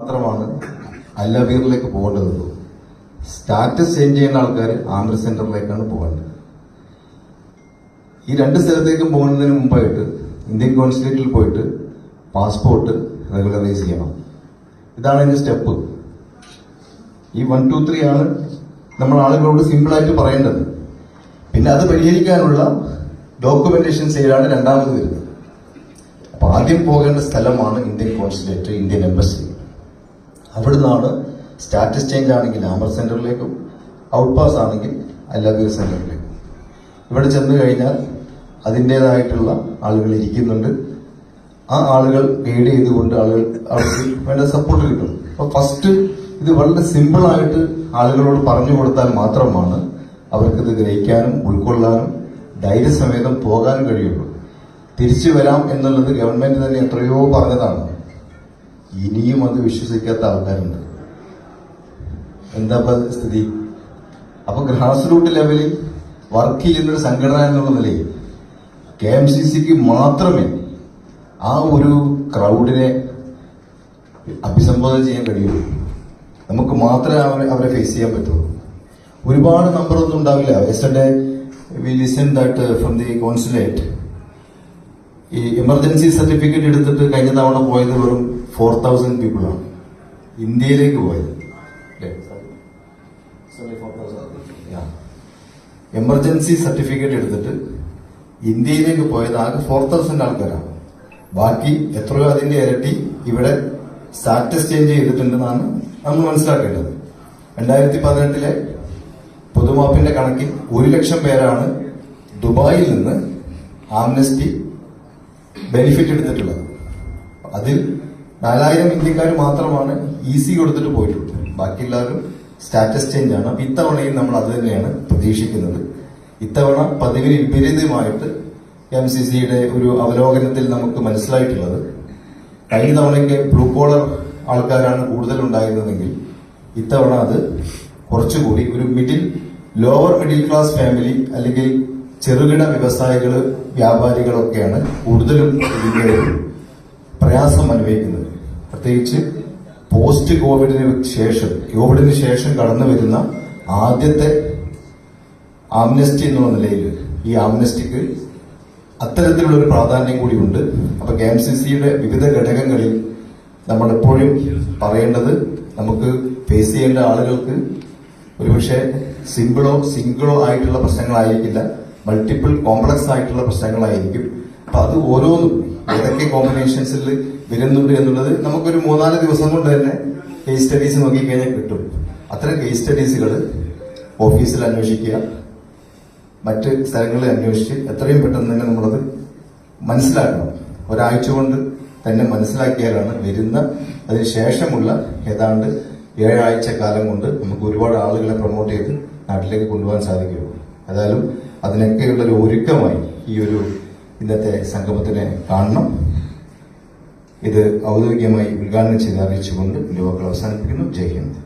മാത്രമാണ് അല്ലബീറിലേക്ക് പോകേണ്ടത് status change ചെയ്യുന്ന ആൾക്കാർ ആന്ധ്ര സെന്ററിലേക്കാണ് പോകേണ്ടത്. ഈ രണ്ട് സ്ഥലത്തേക്കും പോകുന്നതിന് മുമ്പായിട്ട് ഇന്ത്യൻ കോൺസുലേറ്റിൽ പോയിട്ട് പാസ്പോർട്ട് റെഗുലറൈസ് ചെയ്യണം. ഇതാണ് എന്റെ സ്റ്റെപ്പ്. ഈ വൺ ടു ത്രീ ആണ് നമ്മൾ ആളുകളോട് സിമ്പിളായിട്ട് പറയേണ്ടത്. പിന്നെ അത് പരിഹരിക്കാനുള്ള ഡോക്യുമെന്റേഷൻ സൈഡാണ് രണ്ടാമത് വരുന്നത്. അപ്പൊ ആദ്യം പോകേണ്ട സ്ഥലമാണ് ഇന്ത്യൻ കോൺസുലേറ്റ് ഇന്ത്യൻ എംബസി. അവിടുന്നാണ് സ്റ്റാറ്റസ് ചേഞ്ച് ആണെങ്കിൽ ആമർ സെന്ററിലേക്കും ഔട്ട് പാസ് ആണെങ്കിൽ അല്ലാബീർ സെന്ററിലേക്കും. ഇവിടെ ചെന്ന് കഴിഞ്ഞാൽ അതിന്റേതായിട്ടുള്ള ആളുകൾ ഇരിക്കുന്നുണ്ട്. ആ ആളുകൾ ഗൈഡ് ചെയ്തുകൊണ്ട് ആളുകൾ അവർക്ക് വേണ്ട സപ്പോർട്ട് കിട്ടും. അപ്പോൾ ഫസ്റ്റ് ഇത് വളരെ സിമ്പിൾ ആയിട്ട് ആളുകളോട് പറഞ്ഞു കൊടുത്താൽ മാത്രമാണ് അവർക്കിത് ഗ്രഹിക്കാനും ഉൾക്കൊള്ളാനും ധൈര്യസമേതം പോകാനും കഴിയുള്ളൂ. തിരിച്ചു വരാം എന്നുള്ളത് ഗവൺമെന്റ് തന്നെ എത്രയോ പറഞ്ഞതാണ്. ഇനിയും അത് വിശ്വസിക്കാത്ത ആൾക്കാരുണ്ട്. എന്താ സ്ഥിതി? അപ്പൊ ഗ്രാസ് റൂട്ട് ലെവലിൽ വർക്ക് ചെയ്യുന്നൊരു സംഘടന എന്നുള്ള നിലയിൽ കെ എം സി സിക്ക് മാത്രമേ ആ ഒരു ക്രൗഡിനെ അഭിസംബോധന ചെയ്യാൻ കഴിയുള്ളൂ. നമുക്ക് മാത്രമേ അവരെ അവരെ ഫേസ് ചെയ്യാൻ പറ്റുള്ളൂ. ഒരുപാട് നമ്പർ ഒന്നും ഉണ്ടാവില്ല. Yesterday we listen that from the consulate ഈ എമർജൻസി സർട്ടിഫിക്കറ്റ് എടുത്തിട്ട് കഴിഞ്ഞ തവണ പോയത് വെറും ഫോർ തൗസൻഡ് പീപ്പിളാണ് ഇന്ത്യയിലേക്ക് പോയത്. എമർജൻസി സർട്ടിഫിക്കറ്റ് എടുത്തിട്ട് ഇന്ത്യയിലേക്ക് പോയത് ആകെ ഫോർ തൗസൻഡ് ആൾക്കാരാണ്. ബാക്കി എത്രയോ അതിന്റെ ഇരട്ടി ഇവിടെ സ്റ്റാറ്റസ് ചേഞ്ച് ചെയ്തിട്ടുണ്ടെന്നാണ് നമ്മൾ മനസ്സിലാക്കേണ്ടത്. രണ്ടായിരത്തി പതിനെട്ടിലെ പൊതുമാപ്പിന്റെ കണക്കിൽ ഒരു ലക്ഷം പേരാണ് ദുബായിൽ നിന്ന് ആംനസ്റ്റി ബെനിഫിറ്റ് എടുത്തിട്ടുള്ളത്. അതിൽ നാലായിരം ഇന്ത്യക്കാർ മാത്രമാണ് ഇ സി കൊടുത്തിട്ട് പോയിട്ടുള്ളത്. ബാക്കി എല്ലാവരും സ്റ്റാറ്റസ് ചേഞ്ച് ആണ്. അപ്പൊ ഇത്തവണയും നമ്മൾ അത് തന്നെയാണ് പ്രതീക്ഷിക്കുന്നത്. ഇത്തവണ പതിവിന് വിപരീതമായിട്ട് എം സി സിയുടെ ഒരു അവലോകനത്തിൽ നമുക്ക് മനസ്സിലായിട്ടുള്ളത്. കഴിഞ്ഞ തവണയ്ക്ക് ബ്ലൂ കോളർ ആൾക്കാരാണ് കൂടുതൽ ഉണ്ടായിരുന്നതെങ്കിൽ ഇത്തവണ അത് കുറച്ചുകൂടി ഒരു middle lower middle class family അല്ലെങ്കിൽ ചെറുകിട വ്യവസായികൾ വ്യാപാരികളൊക്കെയാണ് കൂടുതലും ഇതിന്റെ പ്രയാസം അനുഭവിക്കുന്നത്. പ്രത്യേകിച്ച് പോസ്റ്റ് കോവിഡിന് ശേഷം കോവിഡിന് ശേഷം കടന്നു വരുന്ന ആദ്യത്തെ ആംനസ്റ്റി എന്നുള്ള നിലയിൽ ഈ ആംനസ്റ്റിക്ക് അത്തരത്തിലുള്ള ഒരു പ്രാധാന്യം കൂടിയുണ്ട് അപ്പൊ കെ എം സി സിയുടെ വിവിധ ഘടകങ്ങളിൽ നമ്മൾ എപ്പോഴും പറയേണ്ടത് നമുക്ക് ഫേസ് ചെയ്യേണ്ട ആളുകൾക്ക് ഒരുപക്ഷെ സിമ്പിളോ സിംഗിളോ ആയിട്ടുള്ള പ്രശ്നങ്ങളായിരിക്കില്ല. മൾട്ടിപ്പിൾ കോംപ്ലക്സ് ആയിട്ടുള്ള പ്രശ്നങ്ങളായിരിക്കും. അപ്പൊ അത് ഓരോന്നും ഏതൊക്കെ കോമ്പിനേഷൻസിൽ വരുന്നുണ്ട് എന്നുള്ളത് നമുക്കൊരു മൂന്നാൽ ദിവസം കൊണ്ട് തന്നെ കേസ് സ്റ്റഡീസ് നോക്കിക്കഴിഞ്ഞാൽ കിട്ടും. അത്തരം കേസ് സ്റ്റഡീസുകൾ ഓഫീസിൽ അന്വേഷിക്കുക. മറ്റ് സ്ഥലങ്ങളിൽ അന്വേഷിച്ച് എത്രയും പെട്ടെന്ന് തന്നെ നമ്മളത് മനസ്സിലാക്കണം. ഒരാഴ്ച കൊണ്ട് തന്നെ മനസ്സിലാക്കിയാലാണ് വരുന്ന അതിന് ശേഷമുള്ള ഏതാണ്ട് ഏഴാഴ്ച കാലം കൊണ്ട് നമുക്ക് ഒരുപാട് ആളുകളെ പ്രൊമോട്ട് ചെയ്ത് നാട്ടിലേക്ക് കൊണ്ടുപോകാൻ സാധിക്കുകയുള്ളൂ. ഏതായാലും അതിനൊക്കെയുള്ള ഒരു ഒരുക്കമായി ഈ ഒരു ഇന്നത്തെ സംഗമത്തിനെ കാണണം. ഇത് ഔദ്യോഗികമായി ഉദ്ഘാടനം ചെയ്ത് അറിയിച്ചുകൊണ്ട് ലോകങ്ങൾ അവസാനിപ്പിക്കുന്നു. ജയ് ഹിന്ദ്.